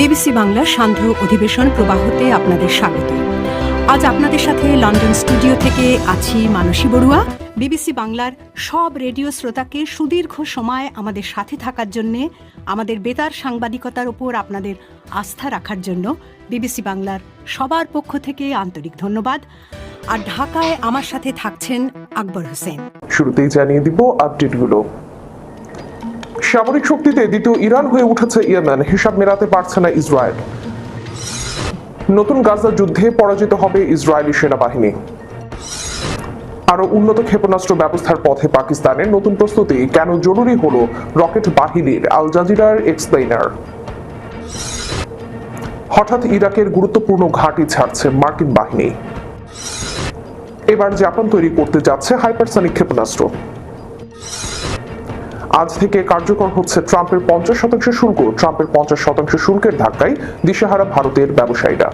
BBC বাংলার সান্ধ্য অধিবেশন প্রবাহতে আপনাদের স্বাগত। আজ আপনাদের সাথে লন্ডন স্টুডিও থেকে আছি মানসী বড়ুয়া। বিবিসি বাংলার সব রেডিও শ্রোতাকে সুদীর্ঘ সময় আমাদের সাথে থাকার জন্যে, আমাদের বেতার সাংবাদিকতার ওপর আপনাদের আস্থা রাখার জন্য বিবিসি বাংলার সবার পক্ষ থেকে আন্তরিক ধন্যবাদ। আর ঢাকায় আমার সাথে থাকছেন আকবর হোসেন। শুরুতেই জানিয়ে দিব আপডেটগুলো। সামরিক শক্তিতে দ্বিতীয় ইরান হয়ে উঠেছে ইয়েমেন। হিসাব মেলাতে পারছে না ইসরায়েল। নতুন গাজা যুদ্ধে পরাজিত হবে ইসরায়েলি সেনাবাহিনী। আরও উন্নত ক্ষেপণাস্ত্র ব্যবস্থার পথে পাকিস্তানের নতুন প্রস্তুতি। কেন জরুরি হলো রকেট বাহিনীর আল জাজিরার এক্সপ্লেইনার? হঠাৎ ইরাকের গুরুত্বপূর্ণ ঘাঁটি ছাড়ছে মার্কিন বাহিনী। এবার জাপান তৈরি করতে যাচ্ছে হাইপারসনিক ক্ষেপণাস্ত্র। আজ থেকে কার্যকর হচ্ছে ট্রাম্পের পঞ্চাশ শতাংশ শুল্ক। ট্রাম্পের পঞ্চাশ শতাংশ শুল্কের ধাক্কায় দিশেহারা ভারতের ব্যবসায়ীরা।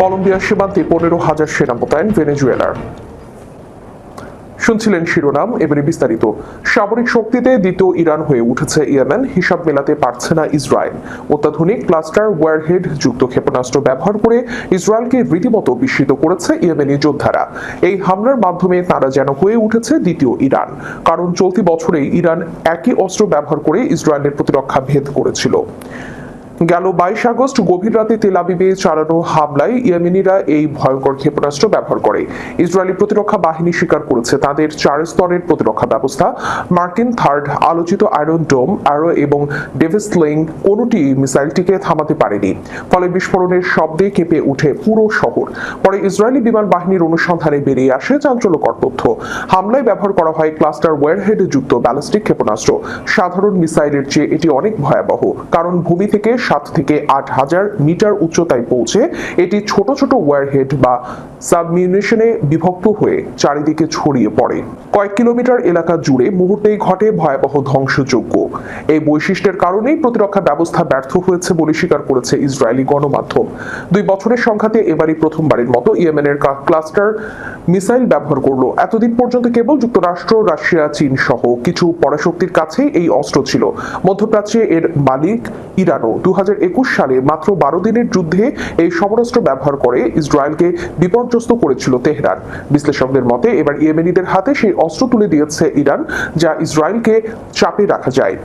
কলম্বিয়ার সীমান্তে পনেরো হাজার সেনা মোতায়েন, ভেনেজুয়েলার। শুনছিলেন শিরোনাম, এবারে বিস্তারিত। সামরিক শক্তিতে দ্বিতীয় ইরান হয়ে উঠেছে ইয়েমেন, হিসাব মেলাতে পারছে না ইসরায়েল। অত্যাধুনিক ক্লাস্টার ওয়ারহেড যুক্ত ক্ষেপণাস্ত্র ব্যবহার করে ইসরায়েলকে রীতিমতো বিস্মিত করেছে ইয়েমেনি যোদ্ধারা। এই হামলার মাধ্যমে তারা যেন হয়ে উঠেছে দ্বিতীয় ইরান। কারণ চলতি বছরেই ইরান একই অস্ত্র ব্যবহার করে ইসরায়েলের প্রতিরক্ষা ভেদ করেছিল। গেল বাইশ আগস্ট, গভীর রাতে তেল আবিবে চালানো হামলায় ইয়েমেনিরা এই ভয়ঙ্কর ক্ষেপণাস্ত্র ব্যবহার করে। ইসরায়েলি প্রতিরক্ষা বাহিনী স্বীকার করেছে তাদের চার স্তরের প্রতিরক্ষা ব্যবস্থা। মার্কিন থার্ড আলোচিত আয়রন ডোম, অ্যারো এবং ডেভিসলিং কোনোটি মিসাইলটিকে থামাতে পারেনি। ফলে বিস্ফোরণের শব্দে কেঁপে উঠে পুরো শহর। পরে ইসরায়েলি বিমান বাহিনীর অনুসন্ধানে বেরিয়ে আসে চাঞ্চল্যকর তথ্য। হামলায় ব্যবহার করা হয় ক্লাস্টার ওয়ারহেড যুক্ত ব্যালিস্টিক ক্ষেপণাস্ত্র। সাধারণ মিসাইলের চেয়ে এটি অনেক ভয়াবহ, কারণ ভূমি থেকে সাত থেকে আট হাজার মিটার উচ্চতায় পৌঁছে এটি ছোট ছোট ওয়ারহেড বা সাবমিউনিশনে বিভক্ত হয়ে চারিদিকে ছড়িয়ে পড়ে। কয়েক কিলোমিটার এলাকা জুড়ে মুহূর্তেই ঘটে ভয়াবহ ধ্বংসযজ্ঞ। এই বৈশিষ্ট্যের কারণেই প্রতিরক্ষা ব্যবস্থা ব্যর্থ হয়েছে বলে স্বীকার করেছে ইসরায়েলি গণমাধ্যম। দুই বছরের সংখ্যাতে এবারই প্রথমবারের মতো ইয়েমেনের ক্লাস্টার মিসাইল ব্যবহার করল। এতদিন পর্যন্ত কেবল যুক্তরাষ্ট্র, রাশিয়া, চীন সহ কিছু পরাশক্তির কাছেই এই অস্ত্র ছিল। মধ্যপ্রাচ্যে এর মালিক ইরানও। দু হাজার একুশ সালে মাত্র বারো দিনের যুদ্ধে এই সমরাস্ত্র ব্যবহার করে ইসরায়েলকে বিপর্যস্ত করেছিল তেহরান। বিশ্লেষকদের মতে, এবার ইয়েমেনিদের হাতে সেই অস্ত্র তুলে দিয়েছে ইরান, যা ইসরায়েলকে চাপে রাখা যায়।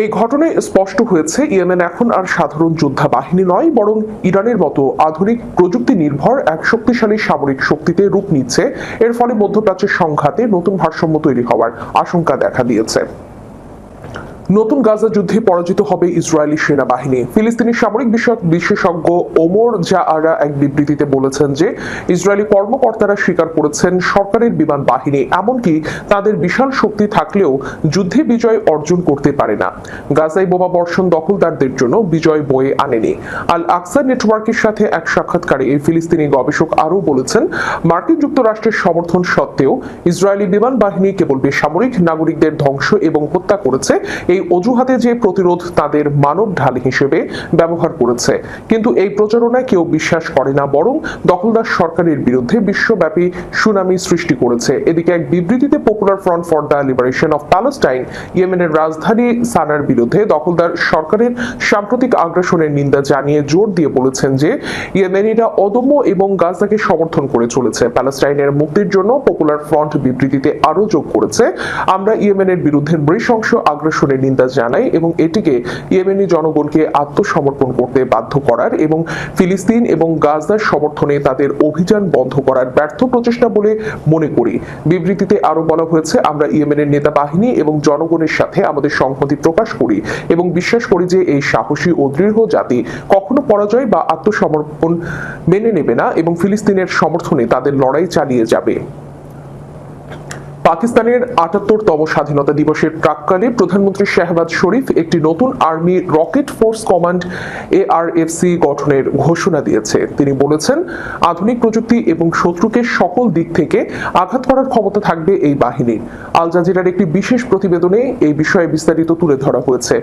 এই ঘটনায় স্পষ্ট হয়েছে, ইয়েমেন এখন আর সাধারণ যোদ্ধা বাহিনী নয়, বরং ইরানের মতো আধুনিক প্রযুক্তি নির্ভর এক শক্তিশালী সামরিক শক্তিতে রূপ নিচ্ছে। এর ফলে মধ্যপ্রাচ্যের সংঘাতে নতুন ভারসাম্য তৈরি হওয়ার আশঙ্কা দেখা দিয়েছে। নতুন গাজা যুদ্ধে পরাজিত হবে ইসরায়েলি সেনাবাহিনী। ফিলিস্তিনি সামরিক বিষয়ক বিশেষজ্ঞ ওমর জাআরা এক বিবৃতিতে বলেছেন যে, ইসরায়েলি কর্মকর্তারা স্বীকার করেছেন সরকারের বিমান বাহিনী, এমনকি তাদের বিশাল শক্তি থাকলেও যুদ্ধে বিজয় অর্জন করতে পারে না। গাজায় বোমা বর্ষণ দখলদারদের জন্য বিজয় বয়ে আনেনি। আল আকসা নেটওয়ার্কের সাথে এক সাক্ষাৎকারে এই ফিলিস্তিনি গবেষক আরও বলেছেন, মার্কিন যুক্তরাষ্ট্রের সমর্থন সত্ত্বেও ইসরায়েলি বিমান বাহিনী কেবল বেসামরিক নাগরিকদের ধ্বংস এবং হত্যা করেছে এই অজুহাতে যে প্রতিরোধ তাদের মানব ঢাল হিসেবে ব্যবহার করেছে। কিন্তু এই প্রচারণায় কেউ বিশ্বাস করে না, বরং দখলদার সরকারের বিরুদ্ধে বিশ্বব্যাপী সুনামি সৃষ্টি করেছে। এদিকে এক বিবৃতিতে popular front for the liberation of Palestine ইয়েমেনের রাজধানী সানার বিরুদ্ধে দখলদার সরকারের সাম্প্রতিক আগ্রাসনের নিন্দা জানিয়ে জোর দিয়ে বলেছেন যে, ইয়েমেনিরা অদম্য এবং গাজাকে সমর্থন করে চলেছে। প্যালেস্টাইনের মুক্তির জন্য পপুলার ফ্রন্ট বিবৃতিতে আরও যোগ করেছে, আমরা ইয়েমেনের বিরুদ্ধে নৃশংস আগ্রাসনের নিন্দা জানাই এবং এটিকে ইয়েমেনি জনগণকে আত্মসমর্পণ করতে বাধ্য করার এবং ফিলিস্তিন এবং গাজার সমর্থনে তাদের অভিযান বন্ধ করার ব্যর্থ প্রচেষ্টা বলে মনে করি। বিবৃতিতে আরও বলা হয়েছে, আমরা ইয়েমেনের নেতা বাহিনী এবং জনগণের সাথে আমাদের সংহতি প্রকাশ করি এবং বিশ্বাস করি যে এই সাহসী ও দৃঢ় জাতি কখনো পরাজয় বা আত্মসমর্পণ মেনে নেবে না এবং ফিলিস্তিনের সমর্থনে তাদের লড়াই চালিয়ে যাবে। পাকিস্তানের আটাত্তরতম স্বাধীনতা দিবসের প্রাককালে প্রধানমন্ত্রী শাহবাজ শরীফ একটি নতুন army rocket force command ARFC গঠনের ঘোষণা দিয়েছে। তিনি বলেছেন, আধুনিক প্রযুক্তি এবং শত্রুকে সকল দিক থেকে আঘাত করার ক্ষমতা থাকবে এই বাহিনীর আল জাজিরার একটি বিশেষ প্রতিবেদনে এই বিষয়ে বিস্তারিত তুলে ধরা হয়েছে।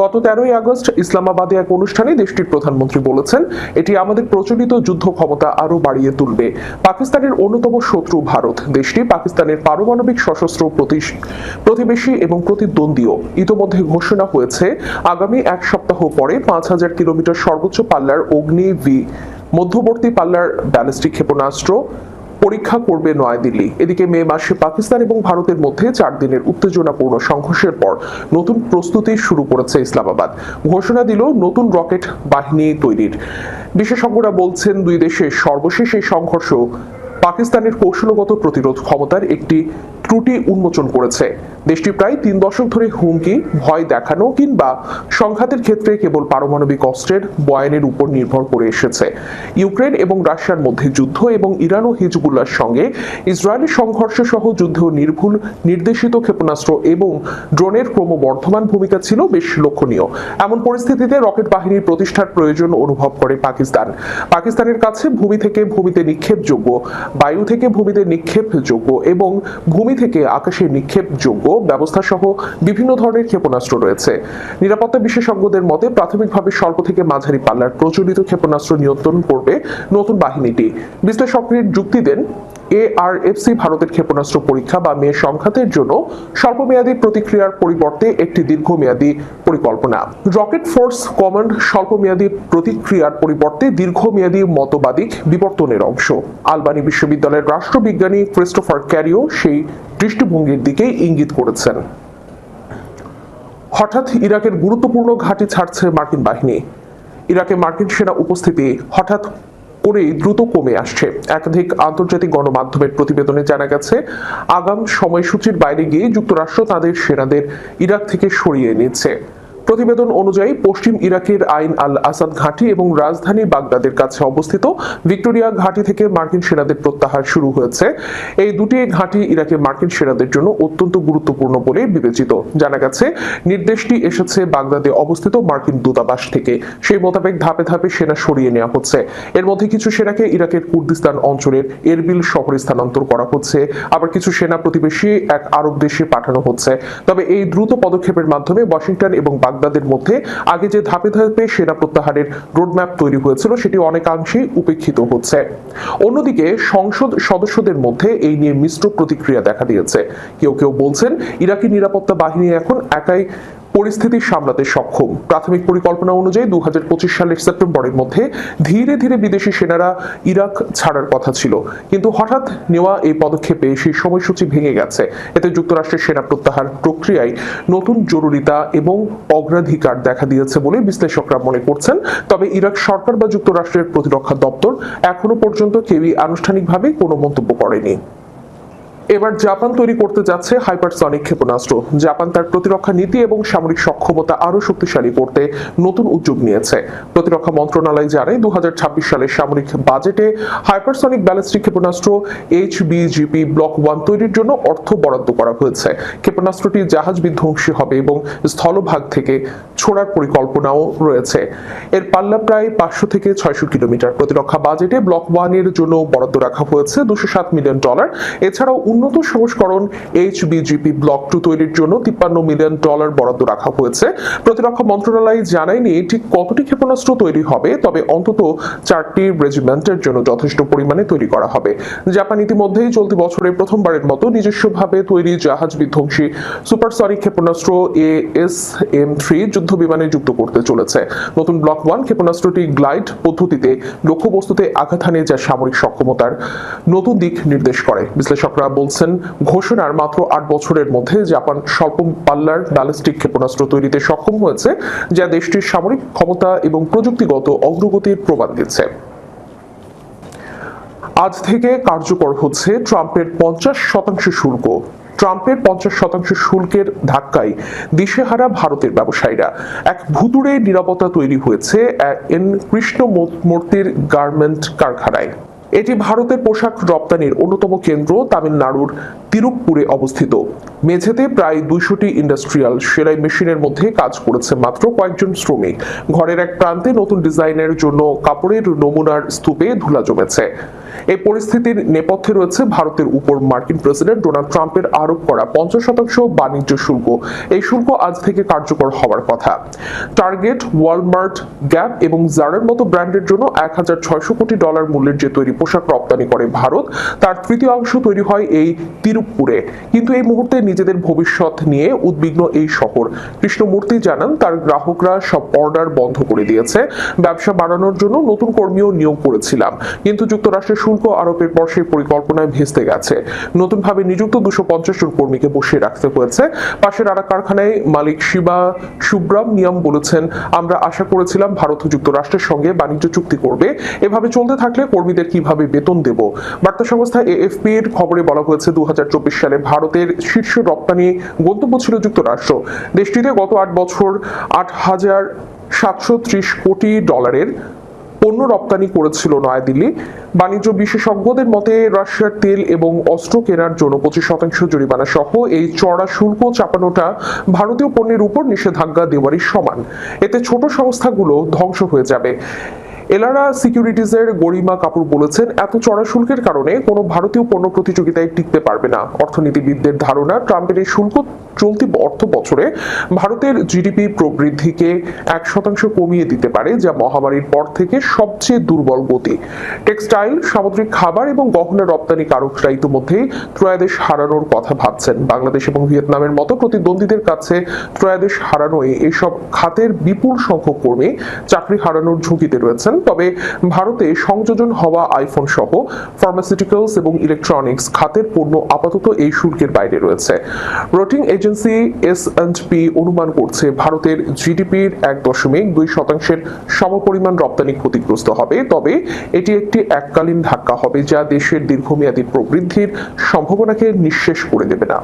গত তেরোই আগস্ট ইসলামাবাদে এক অনুষ্ঠানে দেশটির প্রধানমন্ত্রী বলেছেন, এটি আমাদের প্রচলিত যুদ্ধ ক্ষমতা আরও বাড়িয়ে তুলবে। পাকিস্তানের অন্যতম শত্রু ভারত। দেশটি পাকিস্তানের পারমাণবিক পারমাণবিক সশস্ত্র প্রতিবেশী এবং প্রতিদ্বন্দ্বীও ইতোমধ্যে ঘোষণা হয়েছে, আগামী এক সপ্তাহ পরে পাঁচ হাজার কিলোমিটার সর্বোচ্চ পাল্লার অগ্নি ভি মধ্যবর্তী পাল্লার ব্যালিস্টিক ক্ষেপণাস্ত্র পরীক্ষা করবে নয়াদিল্লি। এদিকে মে মাসে পাকিস্তান এবং ভারতের মধ্যে চার দিনের উত্তেজনাপূর্ণ সংঘর্ষের পর নতুন প্রস্তুতি শুরু করেছে ইসলামাবাদ। ঘোষণা দিল নতুন রকেট বাহিনী তৈরির। বিশেষজ্ঞরা বলছেন, দুই দেশের সর্বশেষ এই সংঘর্ষ পাকিস্তানের কৌশলগত প্রতিরোধ ক্ষমতার একটি ত্রুটি উন্মোচন করেছে। দেশটি প্রায় তিন দশক ধরে হুমকি, ভয় দেখানো কিংবা সংঘাতের ক্ষেত্রে কেবল পারমাণবিক অস্ত্রের বয়ানের উপর নির্ভর করে এসেছে। ইউক্রেন এবং রাশিয়ার মধ্যে যুদ্ধ এবং ইরান ও হিজবুল্লার সঙ্গে ইসরায়েলের সংঘর্ষ সহ যুদ্ধেও নির্ভুল, নির্দেশিত ক্ষেপণাস্ত্র এবং ড্রোনের ক্রমবর্ধমান ভূমিকা ছিল বেশ লক্ষণীয়। এমন পরিস্থিতিতে রকেট বাহিনীর প্রতিষ্ঠার প্রয়োজন অনুভব করে পাকিস্তান। পাকিস্তানের কাছে ভূমি থেকে ভূমিতে নিক্ষেপযোগ্য, বায়ু থেকে ভূমিতে নিক্ষেপযোগ্য এবং ভূমি থেকে আকাশে নিক্ষেপযোগ্য ব্যবস্থা সহ বিভিন্ন ধরনের ক্ষেপণাস্ত্র রয়েছে। নিরাপত্তা বিশেষজ্ঞদের মতে প্রাথমিকভাবে স্বল্প থেকে মাঝারি পাল্লার প্রচলিত ক্ষেপণাস্ত্র নিয়ন্ত্রণ করবে নতুন বাহিনীটি। বিশ্লেষকদের যুক্তি দেন, এআরএফসি ভারতের ক্ষেপণাস্ত্র পরীক্ষা বা মে সংঘাতের জন্য স্বল্পমেয়াদী প্রতিক্রিয়ার পরিবর্তে একটি দীর্ঘমেয়াদী পরিকল্পনা। রকেট ফোর্স কমান্ড স্বল্পমেয়াদী প্রতিক্রিয়ার পরিবর্তে দীর্ঘমেয়াদী মতবাদিক বিবর্তনের অংশ। আলবানি বিশ্ববিদ্যালয়ের রাষ্ট্রবিজ্ঞানী ক্রিস্টোফার ক্যারিও সেই দৃষ্টিভঙ্গির দিকেই ইঙ্গিত করেছেন। হঠাৎ ইরাকের গুরুত্বপূর্ণ ঘাঁটি ছাড়ছে মার্কিন বাহিনী। ইরাকে মার্কিন সেনা উপস্থিতি হঠাৎ করেই দ্রুত কমে আসছে। একাধিক আন্তর্জাতিক গণমাধ্যমের প্রতিবেদনে জানা গেছে, আগাম সময়সূচির বাইরে গিয়ে যুক্তরাষ্ট্র তাদের সেনাদের ইরাক থেকে সরিয়ে নিচ্ছে। প্রতিবেদন অনুযায়ী পশ্চিম ইরাকের আইন আল আসাদ ঘাঁটি এবং রাজধানী বাগদাদের কাছে অবস্থিত ভিক্টোরিয়া ঘাঁটি থেকে মার্কিন সেনাদের প্রত্যাহার শুরু হয়েছে। এই দুটি ঘাঁটি ইরাকে মার্কিন সেনাদের জন্য অত্যন্ত গুরুত্বপূর্ণ বলে বিবেচিত। জানা গেছে, নির্দেশটি এসেছে বাগদাদে অবস্থিত মার্কিন দূতাবাস থেকে। সেই মোতাবেক ধাপে ধাপে সেনা সরিয়ে নেওয়া হচ্ছে। এর মধ্যে কিছু সেনাকে ইরাকের কুর্দিস্তান অঞ্চলের এরবিল শহরে স্থানান্তর করা হচ্ছে। আবার কিছু সেনা প্রতিবেশী এক আরব দেশে পাঠানো হচ্ছে। তবে এই দ্রুত পদক্ষেপের মাধ্যমে ওয়াশিংটন এবং বাগদাদের মধ্যে আগে যে ধাপে ধাপে সেনা প্রত্যাহারের রোডম্যাপ তৈরি হয়েছিল, সেটি অনেকাংশেই উপেক্ষিত হচ্ছে। অন্যদিকে সংসদ সদস্যদের মধ্যে এই নিয়ে মিশ্র প্রতিক্রিয়া দেখা দিয়েছে। কেউ কেউ বলছেন, ইরাকি নিরাপত্তা বাহিনী এখন একাই পরিস্থিতি সামলাতে সক্ষম। প্রাথমিক পরিকল্পনা অনুযায়ী দু হাজার পঁচিশ সালের সেপ্টেম্বরের মধ্যে ধীরে ধীরে বিদেশি সেনারা ইরাক ছাড়ার কথা ছিল। কিন্তু হঠাৎ নেওয়া এই পদক্ষেপে সেই সময়সূচি ভেঙে গেছে। এতে যুক্তরাষ্ট্রের সেনা প্রত্যাহার প্রক্রিয়ায় নতুন জরুরিতা এবং অগ্রাধিকার দেখা দিয়েছে বলে বিশ্লেষকরা মনে করছেন। তবে ইরাক সরকার বা যুক্তরাষ্ট্রের প্রতিরক্ষা দপ্তর এখনও পর্যন্ত কেউই আনুষ্ঠানিকভাবে কোনো মন্তব্য করেনি। এবার জাপান তৈরি করতে যাচ্ছে হাইপারসনিক ক্ষেপণাস্ত্র। জাপান তার প্রতিরক্ষা নীতি এবং সামরিক সক্ষমতা আরও শক্তিশালী করতে নতুন উদ্যোগ নিয়েছে। প্রতিরক্ষা মন্ত্রণালয় জানায় দু সালের সামরিক বাজেটে হাইপারসনিক ব্যালিস্টিক ক্ষেপণাস্ত্র এইচবিজিপি ব্লক ওয়ান তৈরির জন্য অর্থ বরাদ্দ করা হয়েছে। ক্ষেপণাস্ত্রটি জাহাজ বিধ্বংসী হবে এবং স্থলভাগ থেকে ছোড়ার পরিকল্পনাও রয়েছে। এর পাল্লা প্রায় পাঁচশো থেকে ছয়শো কিলোমিটার। প্রতিরক্ষা বাজেটে ব্লক ওয়ানের জন্য বরাদ্দ রাখা হয়েছে দুশো সাত মিলিয়ন ডলার। এছাড়াও উন্নত সংস্করণ এইচবিজিপি ব্লক টু তৈরির জন্য তিপ্পান্ন মিলিয়ন ডলার বরাদ্দ রাখা হয়েছে। প্রতিরক্ষা মন্ত্রণালয় জানায়নি ঠিক কতটি ক্ষেপণাস্ত্র তৈরি হবে, তবে অন্তত চারটি রেজিমেন্টের জন্য যথেষ্ট পরিমাণে তৈরি করা হবে। জাপান ইতিমধ্যেই চলতি বছরে প্রথমবারের মতো নিজস্বভাবে তৈরি জাহাজ বিধ্বংসী সুপারসনিক ক্ষেপণাস্ত্র এ এস এম থ্রি যুদ্ধ বিমানে যুক্ত করতে চলেছে। নতুন ব্লক ওয়ান ক্ষেপণাস্ত্রটি গ্লাইড পদ্ধতিতে লক্ষ্যবস্তুতে আঘাত হানে যা সামরিক সক্ষমতার নতুন দিক নির্দেশ করে। বিশ্লেষকরা বলছেন, ঘোষণার মাত্র আট বছরের মধ্যে জাপান স্বল্প পাল্লার ব্যালিস্টিক ক্ষেপণাস্ত্র তৈরিতে সক্ষম হয়েছে, যা দেশটির সামরিক ক্ষমতা এবং প্রযুক্তিগত অগ্রগতির প্রমাণ দিচ্ছে। আজ থেকে কার্যকর হচ্ছে ট্রাম্পের পঞ্চাশ শতাংশ শুল্ক। ট্রাম্পের পঞ্চাশ শতাংশ শুল্কের ধাক্কায় দিশেহারা ভারতের ব্যবসায়ীরা। এক ভুতুড়ে নিরাপত্তা তৈরি হয়েছে এন কৃষ্ণ মূর্তির গার্মেন্ট কারখানায়। এটি ভারতের পোশাক রপ্তানির অন্যতম কেন্দ্র তামিলনাড়ুর তিরুপপুরে অবস্থিত। মেঝেতে প্রায় দুইশোটি ইন্ডাস্ট্রিয়াল সেলাই মেশিনের মধ্যে কাজ করেছে মাত্র কয়েকজন শ্রমিক। ঘরের এক প্রান্তে নতুন ডিজাইনের জন্য কাপড়ের নমুনার স্তূপে ধুলা জমেছে। এই পরিস্থিতির নেপথ্যে রয়েছে ভারতের উপর মার্কিন প্রেসিডেন্ট ডোনাল্ড ট্রাম্পের আরোপ করা পঞ্চাশ শতাংশ বাণিজ্য শুল্ক। এই শুল্ক আজ থেকে কার্যকর হওয়ার কথা। টার্গেট, ওয়ালমার্ট, গ্যাপ এবং জারের মতো ব্র্যান্ডের জন্য এক হাজার ছয়শো কোটি ডলার মূল্যের যে তৈরি পোশাক রপ্তানি করে ভারত, তার তৃতীয় অংশ তৈরি হয় এই তিরুপপুরে। কিন্তু এই মুহূর্তে নিজেদের ভবিষ্যৎ নিয়ে উদ্বিগ্ন এই শহর। কৃষ্ণমূর্তি জানান, তার গ্রাহকরা সব অর্ডার বন্ধ করে দিয়েছে। ব্যবসা বাড়ানোর জন্য নতুন কর্মীও নিয়োগ করেছিলাম। কিন্তু যুক্তরাষ্ট্রের শুল্ক আরোপের পর সেই পরিকল্পনায় ভেস্তে গেছে। নতুনভাবে নিযুক্ত দুশো পঞ্চাশ জন কর্মীকে বসিয়ে রাখতে হয়েছে। পাশের আরা কারখানায় মালিক শিবা সুব্রাম নিয়ম বলেছেন, আমরা আশা করেছিলাম ভারত যুক্তরাষ্ট্রের সঙ্গে বাণিজ্য চুক্তি করবে। এভাবে চলতে থাকলে কর্মীদের কীভাবে বেতন দেব? বার্তা সংস্থা এএফপি এর খবরে বলা হয়েছে দু হাজার চব্বিশ সালে ভারতের শীর্ষ রপ্তানি গন্তব্য ছিল যুক্তরাষ্ট্র। দেশটিতে গত আট বছর আট হাজার সাতশো ত্রিশ কোটি ডলারের পণ্য রপ্তানি করেছিল নয়াদিল্লি। বাণিজ্য বিশেষজ্ঞদের মতে, রাশিয়ার তেল এবং অস্ত্র কেনার জন্য পঁচিশ শতাংশ জরিমানা সহ এই চড়া শুল্ক চাপানোটা ভারতীয় পণ্যের উপর নিষেধাজ্ঞা দেওয়ারই সমান। এতে ছোট সংস্থাগুলো ধ্বংস হয়ে যাবে। এলারা সিকিউরিটিজের গরিমা কাপুর বলেছেন, এত চড়া শুল্কের কারণে কোনো ভারতীয় পণ্য প্রতিযোগিতায় টিকতে পারবে না। অর্থনীতিবিদদের ধারণা, ট্রাম্পের এই শুল্ক চলতি অর্থ বছরে ভারতের জিডিপি প্রবৃদ্ধিকে এক শতাংশ কমিয়ে দিতে পারে, যা মহামারীর পর থেকে সবচেয়ে দুর্বল গতি। টেক্সটাইল, সামুদ্রিক খাবার এবং গহনা রপ্তানিকারকরা ইতিমধ্যেই ত্রয়াদেশ হারানোর কথা ভাবছেন। বাংলাদেশ এবং ভিয়েতনামের মতো প্রতিদ্বন্দ্বীদের কাছে ত্রয়াদেশ হারানোয় এসব খাতের বিপুল সংখ্যক কর্মী চাকরি হারানোর ঝুঁকিতে রয়েছেন। তবে ভারতে সংযোজন হওয়া আইফোন সহ ফার্মাসিউটিক্যালস এবং ইলেকট্রনিক্স খাতের পণ্য আপাতত এই শুল্কের বাইরে রয়েছে। Rating agency S and P অনুমান করছে ভারতের জিডিপির এক দশমিক দুই শতাংশের সমপরিমাণ রপ্তানি ক্ষতিগ্রস্ত হবে, তবে এটি একটি এককালীন ধাক্কা হবে যা দেশের দীর্ঘমেয়াদী প্রবৃদ্ধির সম্ভাবনাকে নিঃশেষ করে দেবে না।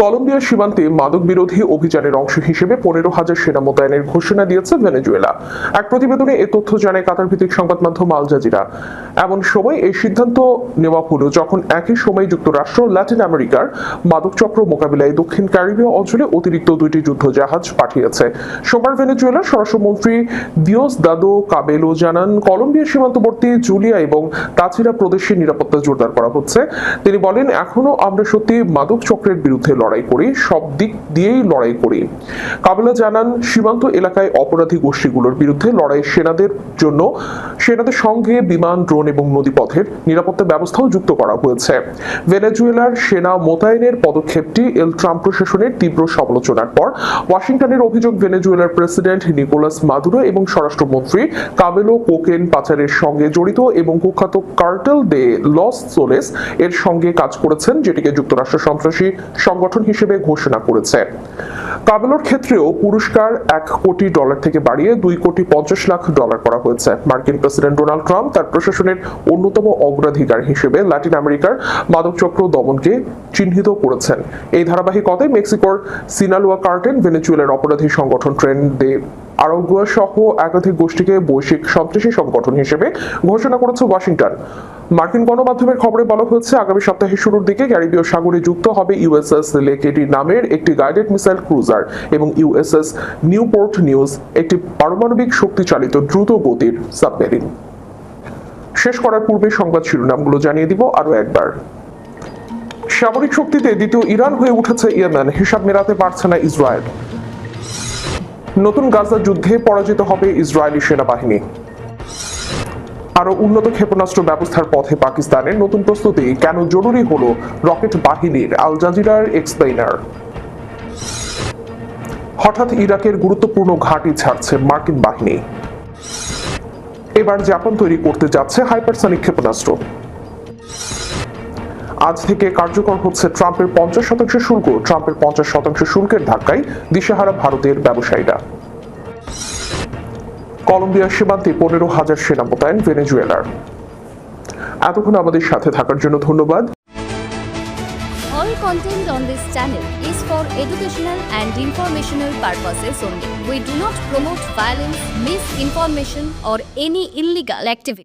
কলম্বিয়ার সীমান্তে মাদক বিরোধী অভিযানের অংশ হিসেবে পনেরো হাজার সেনা মোতায়েনের ঘোষণা দিয়েছে ভেনেজুয়েলা। এক প্রতিবেদনে এ তথ্য জানায় কাতার ভিত্তিক সংবাদ মাধ্যম আল জাজিরা। এমন সময় এই সিদ্ধান্ত নেওয়া হলো যখন একই সময় যুক্তরাষ্ট্র ল্যাটিন আমেরিকার মাদক চক্র মোকাবিলায় দক্ষিণ ক্যারিবীয় অঞ্চলে অতিরিক্ত দুইটি যুদ্ধ জাহাজ পাঠিয়েছে। সোমবার ভেনেজুয়েলার স্বরাষ্ট্রমন্ত্রী দিওস দাদো কাবেলো জানান, কলম্বিয়া সীমান্তবর্তী জুলিয়া এবং তাছিরা প্রদেশের নিরাপত্তা জোরদার করা হচ্ছে। তিনি বলেন, এখনও আমরা সত্যি মাদক চক্রের বিরুদ্ধে লড়াই করি, সব দিক দিয়েই লড়াই করি। কাবেলা জানান, সীমান্ত এলাকায় অপরাধী গোষ্ঠীগুলোর বিরুদ্ধে লড়াই সেনাদের জন্য, সেনাদের সঙ্গে বিমান, ড্রোন এবং নদীপথের নিরাপত্তা ব্যবস্থাও যুক্ত করা হয়েছে। ভেনেজুয়েলার সেনা মোতায়েনের পদক্ষেপটি এল ট্রাম্প প্রশাসনের তীব্র সমালোচনার পর, ওয়াশিংটনের অভিযোগ ভেনেজুয়েলার প্রেসিডেন্ট নিকোলাস মাদুরো এবং স্বরাষ্ট্রমন্ত্রী কাবেলো কোকেন পাচারের সঙ্গে জড়িত এবং কুখ্যাত কার্টেল দে লস সোলেস এর সঙ্গে কাজ করেছেন, যেটিকে যুক্তরাষ্ট্র সন্ত্রাসী সংগঠন হিসেবে ঘোষণা করেছে। কাবেলোর ক্ষেত্রেও পুরস্কার এক কোটি ডলার থেকে বাড়িয়ে দুই কোটি পঞ্চাশ লাখ ডলার করা হয়েছে। মার্কিন প্রেসিডেন্ট ডোনাল্ড ট্রাম্প তার প্রশাসনের অন্যতম অগ্রাধিকার হিসেবে ল্যাটিন আমেরিকার মাদক চক্র দমনকে চিহ্নিত করেছেন। এই ধারাবাহিকতায় মেক্সিকোর সিনালুয়া কার্টেন ভেনেজুয়েলার অপরাধী সংগঠন ট্রেন দে আরোগুয়া সহ একাধিক গোষ্ঠীকে বৈশ্বিক সন্ত্রাসী সংগঠন হিসেবে ঘোষণা করেছে ওয়াশিংটন। মার্কিন গণমাধ্যমের খবরে বলা হয়েছে, আগামী সপ্তাহের শুরুর দিকে ক্যারিবীয় সাগরে যুক্ত হবে ইউএসএস লেকেটি নামের একটি গাইডেড মিসাইল ক্রুজার এবং ইউএসএস নিউপোর্ট নিউজ, একটি পারমাণবিক শক্তিচালিত দ্রুত গতির সাবমেরিন। শেষ করার পূর্বে সংবাদ শিরোনামগুলো জানিয়ে দিব আরও একবার। সামরিক শক্তিতে দ্বিতীয় ইরান হয়ে উঠেছে ইয়েমেন, হিসাব মেলাতে পারছে না ইসরায়েল। নতুন গাজা যুদ্ধে পরাজিত হবে ইসরায়েলি সেনাবাহিনী। আরও উন্নত ক্ষেপণাস্ত্র ব্যবস্থার পথে পাকিস্তানের নতুন প্রস্তুতি কেন জরুরি হলো রকেট বাহিনীর আল জাজিরার এক্সপ্লেইনার? হঠাৎ ইরাকের গুরুত্বপূর্ণ ঘাঁটি ছাড়ছে মার্কিন বাহিনী। এবার জাপান তৈরি করতে যাচ্ছে হাইপারসনিক ক্ষেপণাস্ত্র। আজ থেকে কার্যকর হচ্ছে ট্রাম্পের পঞ্চাশ শতাংশ শুল্ক। ট্রাম্পের পঞ্চাশ শতাংশ শুল্কের ধাক্কায় দিশেহারা ভারতের ব্যবসায়ীরা। কলম্বিয়ার সীমান্তে পনেরো হাজার সেনা মোতায়েন ভেনেজুয়েলার এতক্ষণ আমাদের সাথে থাকার জন্য ধন্যবাদ All content on this channel is for educational and informational purposes only. We do not promote violence, misinformation, or any illegal activity.